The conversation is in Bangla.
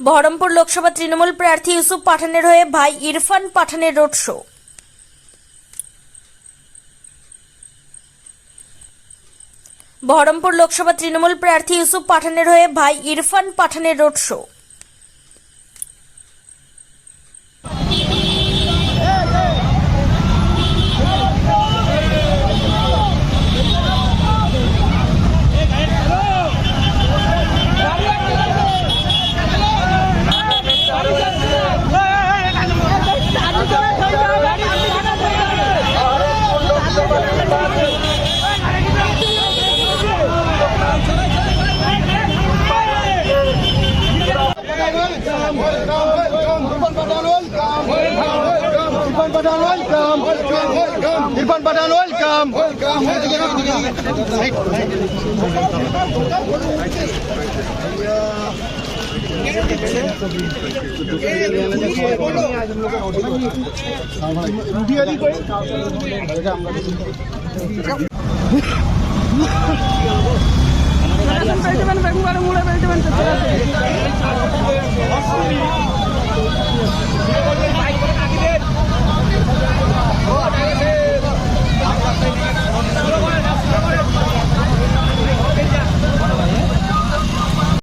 বহরমপুর লোকসভা তৃণমূল প্রার্থী ইউসুফ পাঠানের হয়ে ভাই ইরফান পাঠানের রোড শো। বহরমপুর লোকসভা তৃণমূল প্রার্থী ইউসুফ পাঠানের হয়ে ভাই Irfan পাঠানের road show. Irfan Pathan welcome Irfan